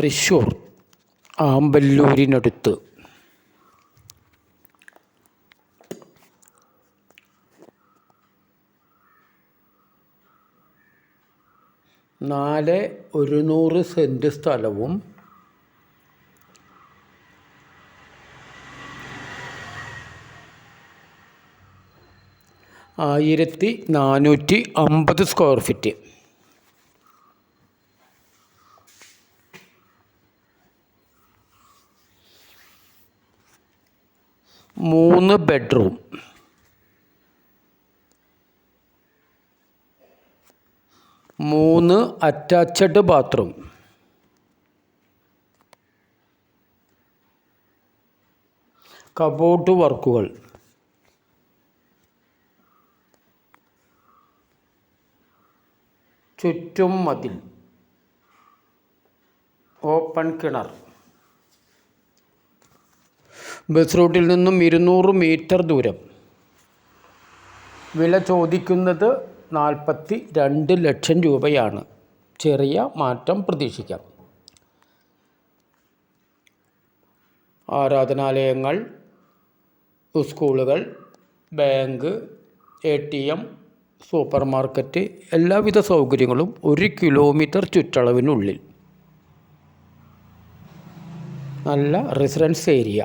തൃശ്ശൂർ ആമ്പല്ലൂരിനടുത്ത്. നാല് ഒരുന്നൂറ് സെന്റ് സ്ഥലവും ആയിരത്തി നാനൂറ്റി അമ്പത് സ്ക്വയർ ഫീറ്റ്. മൂന്ന് ബെഡ്റൂം. മൂന്ന് അറ്റാച്ച്ഡ് ബാത്റൂം. കബോർഡ് വർക്കുകൾ. ചുറ്റും മതിൽ. ഓപ്പൺ കിണർ. ബസ് റൂട്ടിൽ നിന്നും ഇരുന്നൂറ് മീറ്റർ ദൂരം. വില ചോദിക്കുന്നത് നാൽപ്പത്തി രണ്ട് ലക്ഷം രൂപയാണ്. ചെറിയ മാറ്റം പ്രതീക്ഷിക്കാം. ആരാധനാലയങ്ങൾ സ്കൂളുകൾ bank A T M super market എല്ലാവിധ സൗകര്യങ്ങളും ഒരു കിലോമീറ്റർ ചുറ്റളവിനുള്ളിൽ. നല്ല റെസിഡൻസ് ഏരിയ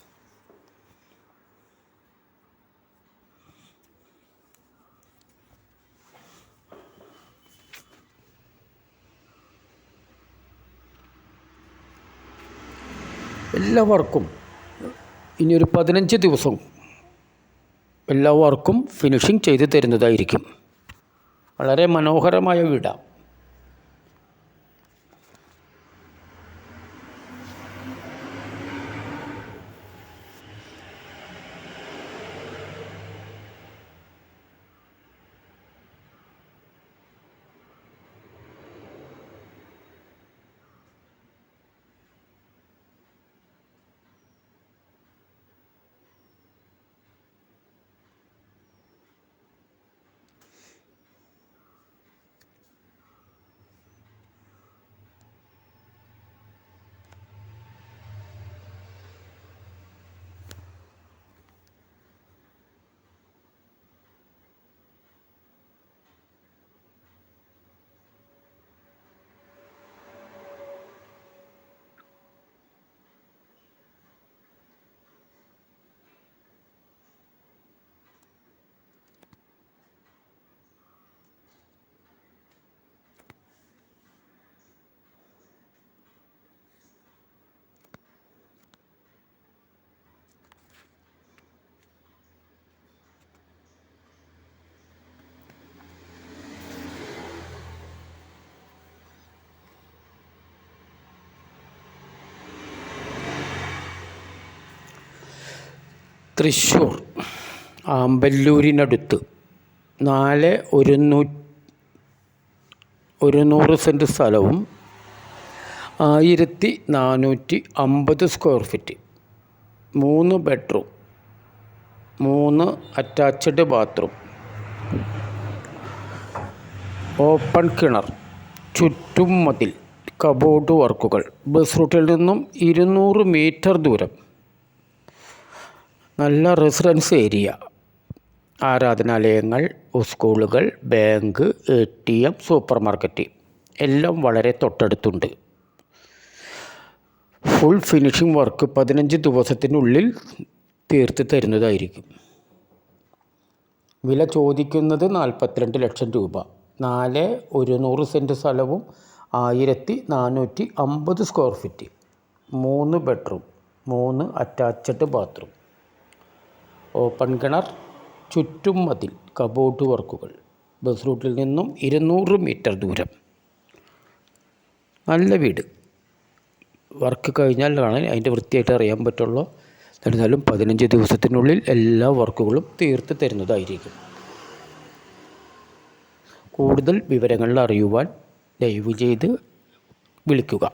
എല്ലാവർക്കും ഇനി ഒരു പതിനഞ്ച് ദിവസം എല്ലാവർക്കും ഫിനിഷിംഗ് ചെയ്ത് തരുന്നതായിരിക്കും. വളരെ മനോഹരമായ വീടാണ് തൃശ്ശൂർ ആമ്പല്ലൂരിനടുത്ത് നാല് ഒരുന്നൂ ഒരുന്നൂറ് സെന്റ് സ്ഥലവും ആയിരത്തി നാനൂറ്റി അമ്പത് സ്ക്വയർ ഫീറ്റ്. മൂന്ന് ബെഡ്റൂം മൂന്ന് അറ്റാച്ച്ഡ് ബാത്റൂം ഓപ്പൺ കിണർ ചുറ്റും മതിൽ കബോർഡ് വർക്കുകൾ. ബസ് റൂട്ടിൽ നിന്നും ഇരുന്നൂറ് മീറ്റർ ദൂരം. നല്ല റെസിഡൻസ് ഏരിയ. ആരാധനാലയങ്ങൾ സ്കൂളുകൾ bank A T M super market എല്ലാം വളരെ തൊട്ടടുത്തുണ്ട്. ഫുൾ ഫിനിഷിംഗ് വർക്ക് പതിനഞ്ച് ദിവസത്തിനുള്ളിൽ തീർത്ത് തരുന്നതായിരിക്കും. വില ചോദിക്കുന്നത് നാൽപ്പത്തിരണ്ട് ലക്ഷം രൂപ. നാല് ഒരുന്നൂറ് സെന്റ് സ്ഥലവും ആയിരത്തി നാനൂറ്റി അമ്പത് സ്ക്വയർ ഫീറ്റ്. മൂന്ന് ബെഡ്റൂം മൂന്ന് അറ്റാച്ച്ഡ് ബാത്റൂം. ഓപ്പൺ കിണർ ചുറ്റും മതിൽ കബോർഡ് വർക്കുകൾ. ബസ് റൂട്ടിൽ നിന്നും ഇരുന്നൂറ് മീറ്റർ ദൂരം. നല്ല വീട്. വർക്ക് കഴിഞ്ഞാലാണ് അതിന്റെ വൃത്തിയായിട്ട് അറിയാൻ പറ്റുള്ളൂ. എന്നിരുന്നാലും പതിനഞ്ച് ദിവസത്തിനുള്ളിൽ എല്ലാ വർക്കുകളും തീർത്ത് തരുന്നതായിരിക്കും. കൂടുതൽ വിവരങ്ങൾ അറിയുവാൻ ദയവ് ചെയ്ത് വിളിക്കുക.